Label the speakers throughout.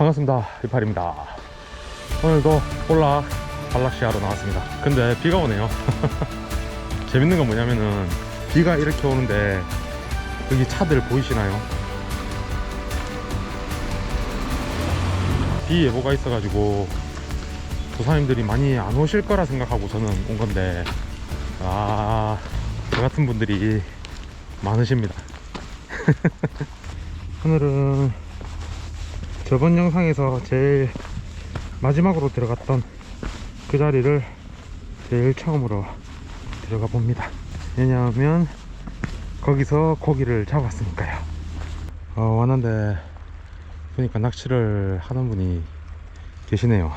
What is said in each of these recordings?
Speaker 1: 반갑습니다 이팔입니다 오늘도 볼락 발락시하러 나왔습니다 근데 비가 오네요 재밌는 건 뭐냐면은 비가 이렇게 오는데 여기 차들 보이시나요? 비 예보가 있어가지고 조사님들이 많이 안 오실 거라 생각하고 저는 온 건데 아, 저 같은 분들이 많으십니다. 오늘은 저번 영상에서 제일 마지막으로 들어갔던 그 자리를 제일 처음으로 들어가 봅니다. 왜냐하면 거기서 고기를 잡았으니까요. 어, 왔는데 보니까 낚시를 하는 분이 계시네요.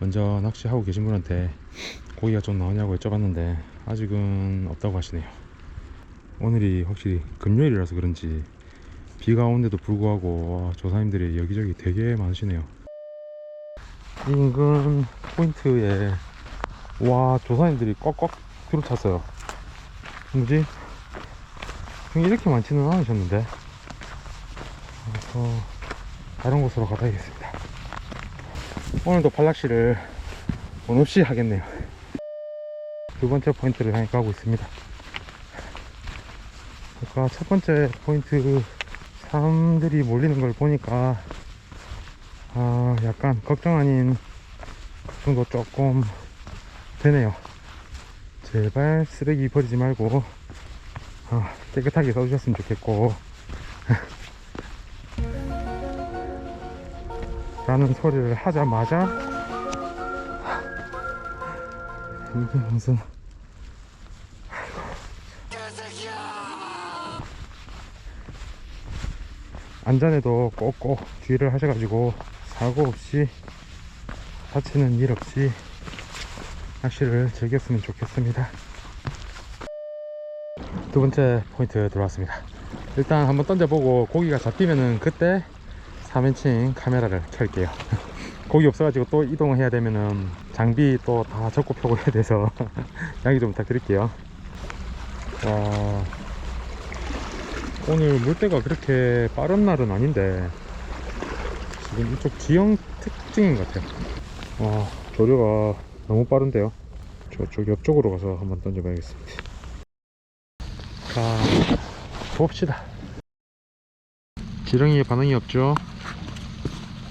Speaker 1: 먼저 낚시하고 계신 분한테 고기가 좀 나오냐고 여쭤봤는데 아직은 없다고 하시네요. 오늘이 확실히 금요일이라서 그런지 비가 오는데도 불구하고 와, 조사님들이 여기저기 되게 많으시네요. 인근 포인트에 와 조사님들이 꽉꽉 들어찼어요. 뭐지? 이렇게 많지는 않으셨는데 그래서 다른 곳으로 가봐야겠습니다. 오늘도 발락시를 돈 없이 하겠네요. 두 번째 포인트를 향해 가고 있습니다. 아까 첫 번째 포인트 사람들이 몰리는 걸 보니까 아 약간 걱정 아닌 걱정도 조금 되네요. 제발 쓰레기 버리지 말고 아, 깨끗하게 써주셨으면 좋겠고 라는 소리를 하자마자 이게 무슨 안전에도 꼭꼭 주의를 하셔가지고 사고 없이 다치는 일 없이 낚시를 즐겼으면 좋겠습니다. 두 번째 포인트 들어왔습니다. 일단 한번 던져보고 고기가 잡히면은 그때 3인칭 카메라를 켤게요. 고기 없어가지고 또 이동을 해야 되면은 장비 또 다 접고 펴고 해야 돼서 양해 좀 부탁드릴게요. 와 오늘 물때가 그렇게 빠른 날은 아닌데 지금 이쪽 지형 특징인 것 같아요. 와 조류가 너무 빠른데요. 저쪽 옆쪽으로 가서 한번 던져봐야겠습니다. 자 봅시다. 지렁이에 반응이 없죠?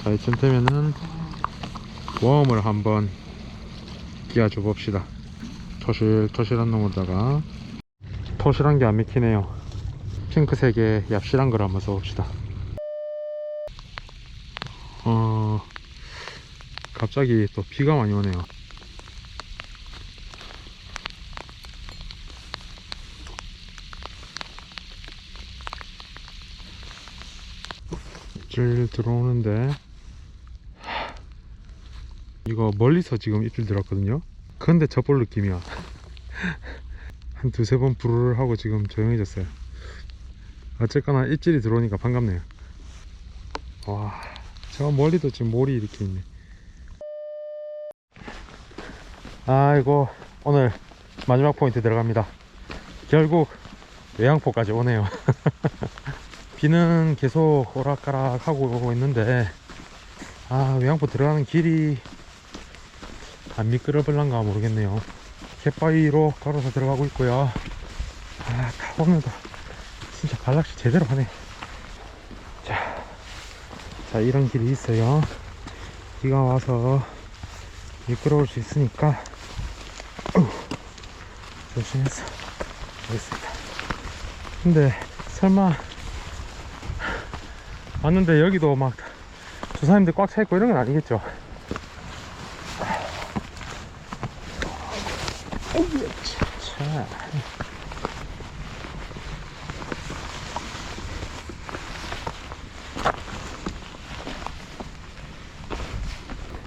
Speaker 1: 자 이쯤 되면은 웜을 한번 끼워줘 봅시다. 토실 토실한 놈으로다가 토실한 게 안 믿기네요 핑크 색의 얍실한 걸 한번 써봅시다. 어 갑자기 또 비가 많이 오네요. 입질 들어오는데 하, 이거 멀리서 지금 입질 들어왔거든요? 근데 저볼 느낌이야. 한 두세 번 부르르 하고 지금 조용해졌어요 어쨌거나 입질이 들어오니까 반갑네요. 와 저 멀리도 지금 몰이 이렇게 있네. 아이고 오늘 마지막 포인트 들어갑니다. 결국 외양포까지 오네요. 비는 계속 오락가락 하고 있는데 아 외양포 들어가는 길이 안 미끄러블란가 모르겠네요. 갯바위로 걸어서 들어가고 있고요. 아 진짜 발락시 제대로 하네. 자, 자 이런 길이 있어요. 비가 와서 미끄러울 수 있으니까 조심해서 가겠습니다. 근데 설마 왔는데 여기도 막 조사님들 꽉 차있고 이런 건 아니겠죠? 어이구, 차.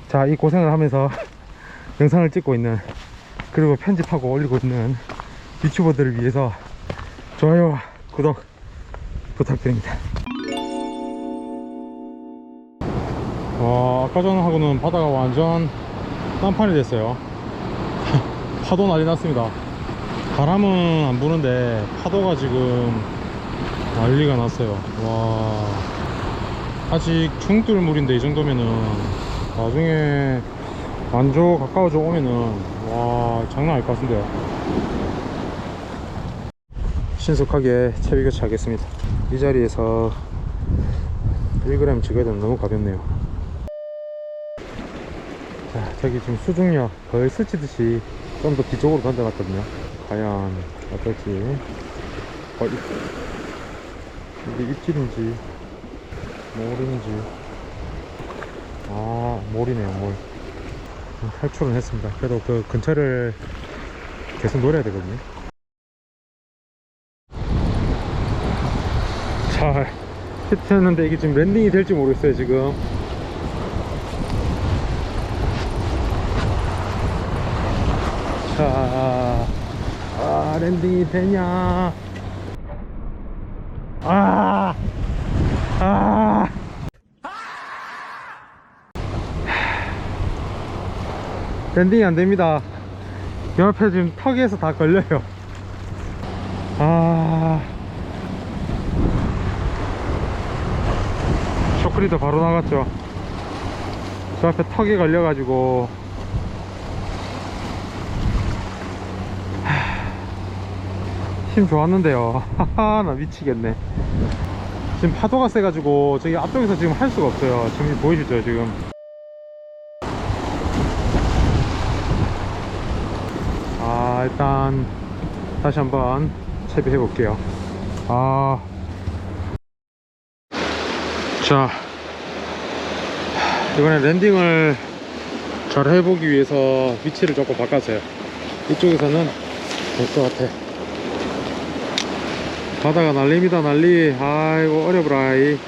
Speaker 1: 자, 이 고생을 하면서 영상을 찍고 있는 그리고 편집하고 올리고 있는 유튜버들을 위해서 좋아요와 구독 부탁드립니다. 와, 아까 전하고는 바다가 완전 딴판이 됐어요. 파도 난리 났습니다. 바람은 안 부는데 파도가 지금 난리가 났어요. 와, 아직 중들물인데 이 정도면은 나중에 완조 가까워져 오면은 와 장난 아닐 것 같은데요. 신속하게 채비 교체하겠습니다. 이 자리에서 1g 찍어야 되는 너무 가볍네요. 자 저기 지금 수중력 거의 스치듯이 좀 더 뒤쪽으로 던져놨거든요. 과연 어떨지. 어, 이, 이게 입질인지 몰인지 아 몰이네요 몰 탈출은 했습니다 그래도 그 근처를 계속 노려야 되거든요 잘 히트했는데 이게 지금 랜딩이 될지 모르겠어요 지금 자, 아, 랜딩이 되냐? 아, 아. 랜딩이 안 됩니다. 옆에 지금 턱에서 다 걸려요. 아. 쇼크리도 바로 나갔죠. 저 앞에 턱에 걸려가지고 힘 좋았는데요. 하하, 나 미치겠네. 지금 파도가 세가지고 저기 앞쪽에서 지금 할 수가 없어요. 지금 보이시죠, 지금. 아, 일단 다시 한번 채비해 볼게요. 아. 자. 이번에 랜딩을 잘 해보기 위해서 위치를 조금 바꿨어요. 이쪽에서는 될 것 같아. 바다가 난립니다 난리 아이고 어려브라이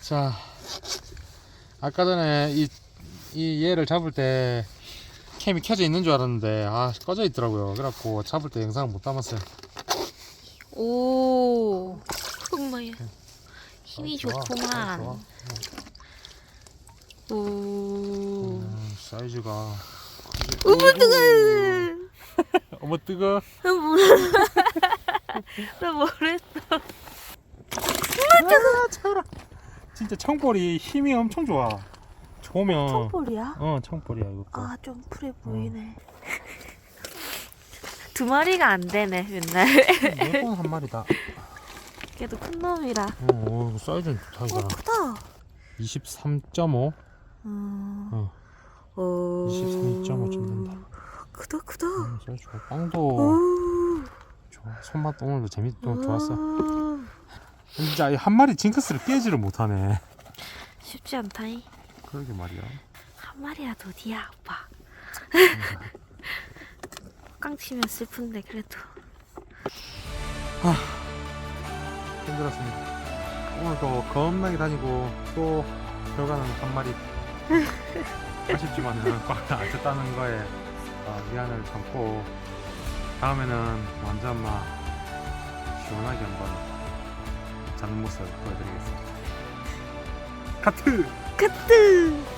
Speaker 1: 자 아까 전에 이, 이 얘를 잡을 때 캠이 켜져 있는 줄 알았는데 아 꺼져 있더라고요 그래갖고 잡을 때 영상을 못 담았어요
Speaker 2: 오, 흑마야. 힘이
Speaker 1: 아, 좋아,
Speaker 2: 좋구만.
Speaker 1: 아, 좋아.
Speaker 2: 오.
Speaker 1: 음, 사이즈가
Speaker 2: 어머 뜨거.
Speaker 1: 어머 뜨거
Speaker 2: 나 뭐랬어?
Speaker 1: 아, 차라 진짜 청볼이 힘이 엄청 좋아 좋으면
Speaker 2: 청볼이야?
Speaker 1: 어 청볼이야 이거
Speaker 2: 아, 좀 풀해 보이네. 두 마리가 안 되네, 맨날.
Speaker 1: 몇번한 마리다
Speaker 2: 걔도 큰 놈이라.
Speaker 1: 어, 이거 사이즈는 좋다
Speaker 2: 어,
Speaker 1: 이거랑
Speaker 2: 크다.
Speaker 1: 23.5
Speaker 2: 음.
Speaker 1: 어.
Speaker 2: 어.
Speaker 1: 23.5쯤 된다.
Speaker 2: 크다, 크다.
Speaker 1: 음, 사이즈 좋아 빵도
Speaker 2: 오.
Speaker 1: 좋아 손맛 오늘도 재밌 좀 좋았어
Speaker 2: 오.
Speaker 1: 진짜 이한 마리 징크스를 깨지를 못하네
Speaker 2: 쉽지 않다잉.
Speaker 1: 그러게 말이야
Speaker 2: 한 마리라도 어디야, 오빠. 깡 치면 슬픈데 그래도.
Speaker 1: 힘들었습니다 오늘도 겁나게 다니고 또 결과는 한 마리 아쉽지만은 꽉안 쳤다는 거에 어, 미안을 담고 다음에는 완전 막 시원하게 한번 잡는 모습 보여드리겠습니다 카트
Speaker 2: 카트!